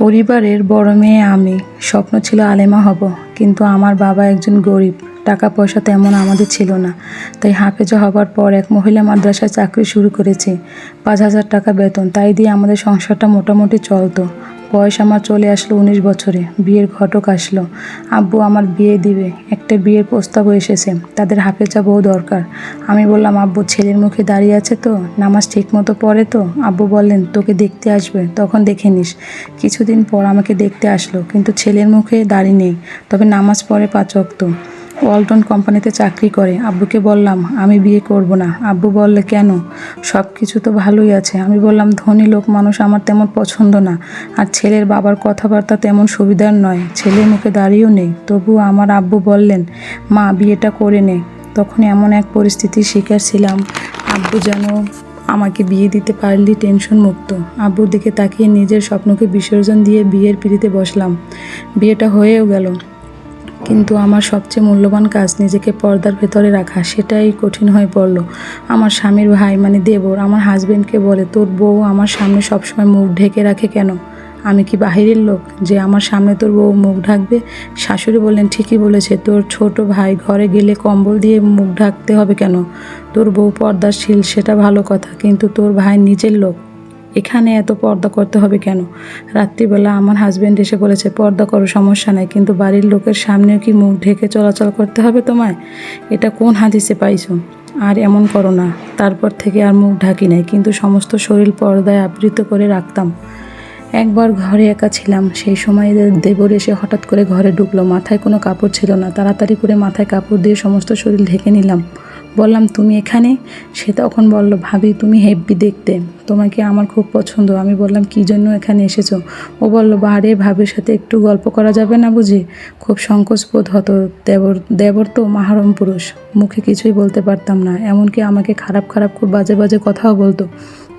পরিবারের বড় মেয়ে আমি। স্বপ্ন ছিল আলেমা হব, কিন্তু আমার বাবা একজন গরিব। টাকা পয়সা তেমন আমাদের ছিল না। তাই হাফেজা হবার পর এক মহিলা মাদ্রাসায় চাকরি শুরু করেছি। পাঁচ হাজার টাকা বেতন, তাই দিয়ে আমাদের সংসারটা মোটামুটি চলতো। বয়স আমার চলে আসলো উনিশ বছরে। বিয়ের ঘটক আসলো। আব্বু আমার বিয়ে দিবে। একটা বিয়ের প্রস্তাবও এসেছে। তাদের হাফেজা বউ দরকার। আমি বললাম, আব্বু, ছেলের মুখে দাঁড়িয়ে আছে তো? নামাজ ঠিক মতো পড়ে তো? আব্বু বললেন, তোকে দেখতে আসবে। তখন দেখে নিস। কিছুদিন পর আমাকে দেখতে আসলো, কিন্তু ছেলের মুখে দাড়ি নেই। তবে নামাজ পড়ে পাঁচ ওয়াক্ত। ওয়ালটন কোম্পানিতে চাকরি করে। আব্বুকে বললাম, আমি বিয়ে করব না। আব্বু বললে, কেন? সব কিছু তো ভালোই আছে। আমি বললাম, ধনী লোক মানুষ আমার তেমন পছন্দ না। আর ছেলের বাবার কথাবার্তা তেমন সুবিধার নয়। ছেলের মুখে দাঁড়িয়েও নেই। তবু আমার আব্বু বললেন, মা, বিয়েটা করে নে। তখন এমন এক পরিস্থিতির শিকার ছিলাম। আব্বু যেন আমাকে বিয়ে দিতে পারলি টেনশন মুক্ত। আব্বুর দিকে তাকিয়ে নিজের স্বপ্নকে বিসর্জন দিয়ে বিয়ের পিড়িতে বসলাম। বিয়েটা হয়েও গেল। কিন্তু আমার সবচেয়ে মূল্যবান কাজ নিজেকে পর্দার ভেতরে রাখা, সেটাই কঠিন হয়ে পড়ল। আমার স্বামীর ভাই মানে দেবর, আমার হাজবেন্ডকে বলে, তোর বউ আমার সামনে সবসময় মুখ ঢেকে রাখে কেন? আমি কি বাহিরের লোক? যে আমার সামনে তোর বউ মুখ ঢাকবে? শাশুড়ি বললেন, ঠিকই বলেছে, তোর ছোট ভাই ঘরে গেলে কম্বল দিয়ে মুখ ঢাকতে হবে কেন? তোর বউ পর্দাশীল, সেটা ভালো কথা, কিন্তু তোর ভাই নিজের লোক। এখানে এত পর্দা করতে হবে কেন? রাত্রিবেলা আমার হাজব্যান্ড এসে বলেছে, পর্দা করো, সমস্যা নাই। কিন্তু বাড়ির লোকের সামনেও কি মুখ ঢেকে চলাচল করতে হবে তোমায়? এটা কোন হাদিসে পাইছো? আর এমন করো না। তারপর থেকে আর মুখ ঢাকি নাই, কিন্তু সমস্ত শরীর পর্দায় আবৃত করে রাখতাম। একবার ঘরে একা ছিলাম। সেই সময় দেবর এসে হঠাৎ করে ঘরে ঢুকলো। মাথায় কোনো কাপড় ছিল না। তাড়াতাড়ি করে মাথায় কাপড় দিয়ে সমস্ত শরীর ঢেকে নিলাম। বললাম, তুমি এখানে? সে তখন বলল, ভাবি, তুমি হেব্বি দেখতে। তোমাকে আমার খুব পছন্দ। আমি বললাম, কী জন্য এখানে এসেছ? ও বলল বাড়ি ভাবির সাথে একটু গল্প করা যাবে না বুঝি? খুব সংকোচ বোধ হতো দেবর দেবর তো মাহারম পুরুষ। মুখে কিছুই বলতে পারতাম না। এমনকি আমাকে খারাপ খারাপ, খুব বাজে বাজে কথাও বলতো।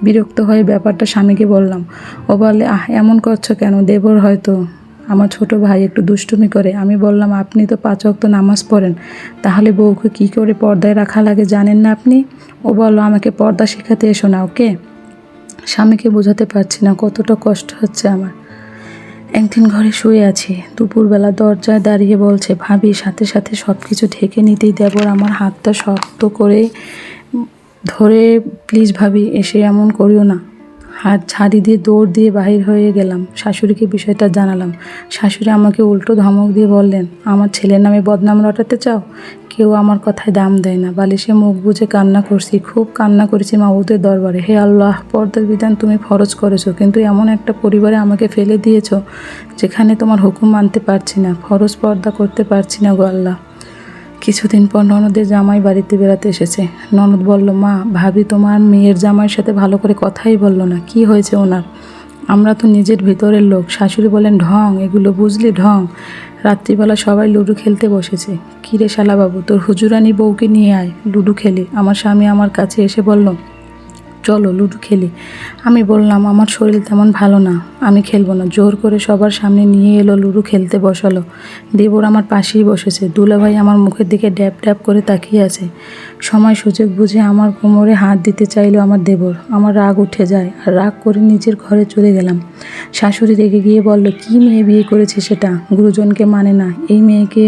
বিরক্ত হয়ে ব্যাপারটা স্বামীকে বললাম। ও বলে আহ, এমন করছ কেন? দেবর হয়তো আমার ছোট ভাই একটু দুষ্টুমি করে। আমি বললাম, আপনি তো পাঁচ ওয়াক্ত নামাজ পড়েন, তাহলে বউকে কী করে পর্দায় রাখা লাগে জানেন না আপনি? ও বলল, আমাকে পর্দা শেখাতে এসো না, ওকে? স্বামীকে বোঝাতে পারছি না, কতটা কষ্ট হচ্ছে আমার। একদিন ঘরে শুয়ে আছি, দুপুরবেলা দরজায় দাঁড়িয়ে বলছে, ভাবি, সাথে সাথে সব কিছু ঢেকে নিতেই দেবর, আমার হাতটা শক্ত করে ধরে, প্লিজ ভাবি, এসে এমন করিও না। হাত ঝাড়ি দিয়ে দৌড় দিয়ে বাহির হয়ে গেলাম। শাশুড়িকে বিষয়টা জানালাম। শাশুড়ি আমাকে উল্টো ধমক দিয়ে বললেন, আমার ছেলের নামে বদনাম রটাতে চাও? কেউ আমার কথায় দাম দেয় না। বালিশে মুখ বুজে কান্না করছি, খুব কান্না করেছি মাবুদের দরবারে। হে আল্লাহ, পর্দার বিধান তুমি ফরজ করেছ, কিন্তু এমন একটা পরিবারে আমাকে ফেলে দিয়েছ যেখানে তোমার হুকুম মানতে পারছি না। ফরজ পর্দা করতে পারছি না গো আল্লাহ। কিছুদিন পর ননদের জামাই বাড়িতে বেড়াতে এসেছে। ননদ বলল, মা, ভাবি তোমার মেয়ের জামাইয়ের সাথে ভালো করে কথাই বলল না। কি হয়েছে ওনার? আমরা তো নিজের ভিতরের লোক। শাশুড়ি বলেন, ঢং, এগুলো বুঝলি ঢং। রাত্রিবেলা সবাই লুডু খেলতে বসেছে। কিরে শালাবাবু তোর হুজুরানি বউকে নিয়ে আয়, লুডু খেলি। আমার স্বামী আমার কাছে এসে বলল চলো, লুডো খেলি। আমি বললাম, আমার শরীর তেমন ভালো না, আমি খেলব না। জোর করে সবার সামনে নিয়ে এলো, লুডো খেলতে বসালো। দেবর আমার পাশেই বসেছে। দুলাভাই আমার মুখের দিকে ড্যাব ড্যাব করে তাকিয়ে আছে। সময় সুযোগ বুঝে আমার কোমরে হাত দিতে চাইলো আমার দেবর। আমার রাগ উঠে যায় আর রাগ করে নিজের ঘরে চলে গেলাম। শাশুড়ি রেগে গিয়ে বলল, কি মেয়ে বিয়ে করেছে সেটা? গুরুজনকে মানে না। এই মেয়েকে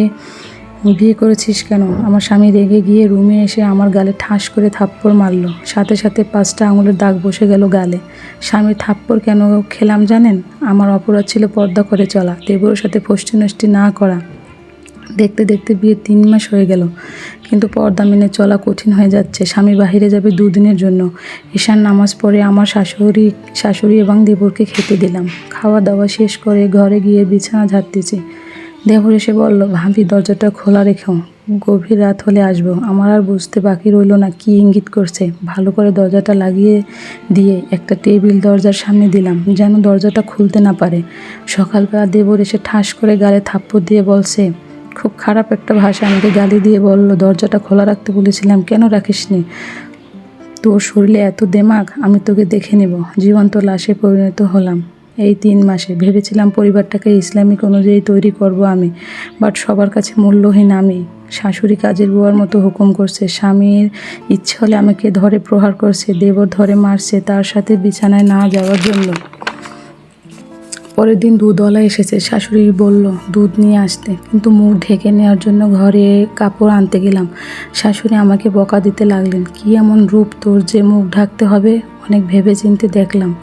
বিয়ে করেছিস কেন? আমার স্বামী রেগে গিয়ে রুমে এসে আমার গালে ঠাস করে থাপ্পড় মারলো। সাথে সাথে পাঁচটা আঙুলের দাগ বসে গেল গালে। স্বামী থাপ্পড় কেন খেলাম জানেন? আমার অপরাধ ছিল পর্দা করে চলা দেবরের সাথে ফষ্টি নষ্টি না করা। দেখতে দেখতে বিয়ে তিন মাস হয়ে গেল, কিন্তু পর্দা মেনে চলা কঠিন হয়ে যাচ্ছে। স্বামী বাহিরে যাবে দুদিনের জন্য। ঈশান নামাজ পড়ে আমার শাশুড়ি শাশুড়ি এবং দেবরকে খেতে দিলাম। খাওয়া দাওয়া শেষ করে ঘরে গিয়ে বিছানা ঝাড়তেছি। দেবর এসে বলল, ভাবি, দরজাটা খোলা রেখো। গভীর রাত হলে আসব। আমার আর বুঝতে বাকি রইল না, কি ইঙ্গিত করছে। ভালো করে দরজাটা লাগিয়ে দিয়ে একটা টেবিল দরজার সামনে দিলাম, যেন দরজাটা খুলতে না পারে। সকালবেলা দেবর এসে ঠাস করে গালে থাপ্পড় দিয়ে বলছে, খুব খারাপ একটা ভাষা আমাকে গালি দিয়ে বলল, দরজাটা খোলা রাখতে বলেছিলাম, কেন রাখিসনি? তোর শরীরে এত দেমাগ আমি তোকে দেখে নেব। জীবন্ত লাশে পরিণত হলাম। এই তিন মাসে। ভেবেছিলাম পরিবারটাকে ইসলামিক অনুযায়ী তৈরি করব আমি বাট সবার কাছে মূল্যহীন আমি। শাশুড়ি কাজের বুয়ার মতো হুকুম করছে, স্বামীর ইচ্ছে হলে আমাকে ধরে প্রহার করছে, দেবর ধরে মারছে, তার সাথে বিছানায় না যাওয়ার জন্য। পরের দিন দুধওয়ালা এসেছে। শাশুড়ি বলল, দুধ নিয়ে আসতে। কিন্তু মুখ ঢেকে নেওয়ার জন্য ঘরে কাপড় আনতে গেলাম। শাশুড়ি আমাকে বকা দিতে লাগলেন, কি এমন রূপ তোর যে মুখ ঢাকতে হবে? অনেক ভেবে চিনতে দেখলাম।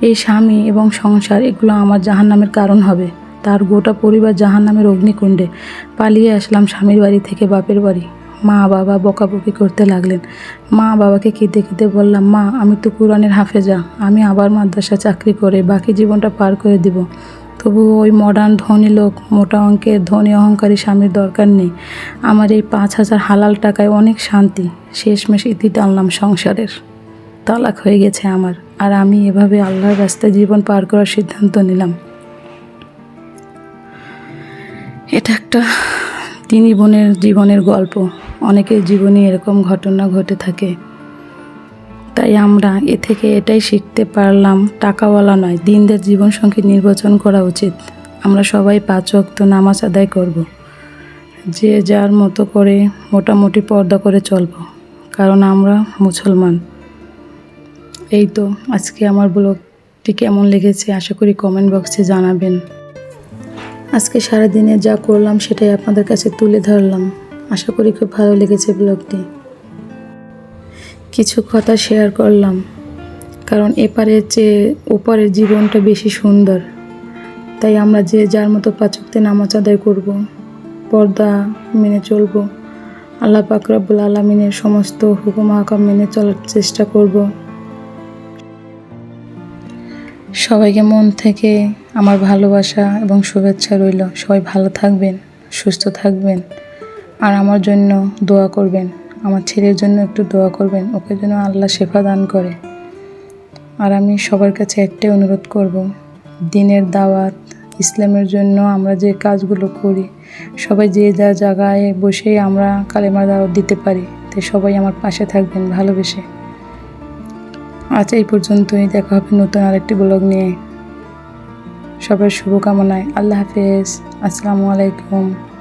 এই স্বামী এবং সংসার, এগুলো আমার জাহান্নামের কারণ হবে। তার গোটা পরিবার জাহান্নামের অগ্নিকুণ্ডে পালিয়ে আসলাম স্বামীর বাড়ি থেকে বাপের বাড়ি। মা বাবা বকাবকি করতে লাগলেন। মা বাবাকে কেঁদে কেঁদে বললাম, মা, আমি তো কোরআনের হাফেজা, আমি আবার মাদ্রাসা চাকরি করে বাকি জীবনটা পার করে দিব। তবু ওই মডার্ন ধনী লোক, মোটা অঙ্কের ধনী অহংকারী স্বামীর দরকার নেই। আমার এই পাঁচ হাজার হালাল টাকায় অনেক শান্তি। শেষমেশ ইতি টানলাম সংসারের। তালাক হয়ে গেছে আমার। আর আমি এভাবে আল্লাহর রাস্তায় জীবন পার করার সিদ্ধান্ত নিলাম। এটা একটা তিনি বোনের জীবনের গল্প। অনেকের জীবনে এরকম ঘটনা ঘটে থাকে। তাই আমরা এ থেকে এটাই শিখতে পারলাম, টাকাওয়ালা নয়, দিনদের জীবন জীবনসঙ্গী নির্বাচন করা উচিত। আমরা সবাই পাঁচ ওয়াক্ত নামাজ আদায় করব। যে যার মতো করে মোটামুটি পর্দা করে চলব, কারণ আমরা মুসলমান। এই তো আজকে আমার ব্লগটি কেমন লেগেছে আশা করি কমেন্ট বক্সে জানাবেন। আজকে সারাদিনে যা করলাম সেটাই আপনাদের কাছে তুলে ধরলাম। আশা করি খুব ভালো লেগেছে ব্লগটি। কিছু কথা শেয়ার করলাম, কারণ এপারের চেয়ে ওপারের জীবনটা বেশি সুন্দর, তাই আমরা যে যার মতো পাচকতে নামাজ আদায় করব, পর্দা মেনে চলবো, আল্লাহ পাকরাবুল আলমিনের সমস্ত হুকুম হাকাম মেনে চলার চেষ্টা করব। সবাইকে মন থেকে আমার ভালোবাসা এবং শুভেচ্ছা রইল। সবাই ভালো থাকবেন, সুস্থ থাকবেন। আর আমার জন্য দোয়া করবেন। আমার ছেলের জন্য একটু দোয়া করবেন, ওকে যেন আল্লাহ শেফা দান করে। আর আমি সবার কাছে একটাই অনুরোধ করব, দিনের দাওয়াত, ইসলামের জন্য আমরা যে কাজগুলো করি, সবাই যে যা জায়গায় বসেই আমরা কালেমার দাওয়াত দিতে পারি তাই সবাই আমার পাশে থাকবেন, ভালোবেসে। আজ এই পর্যন্তই, দেখা হবে নতুন আরেকটি ব্লগ নিয়ে। সবার শুভকামনায়, আল্লাহ হাফেজ, আসসালামু আলাইকুম।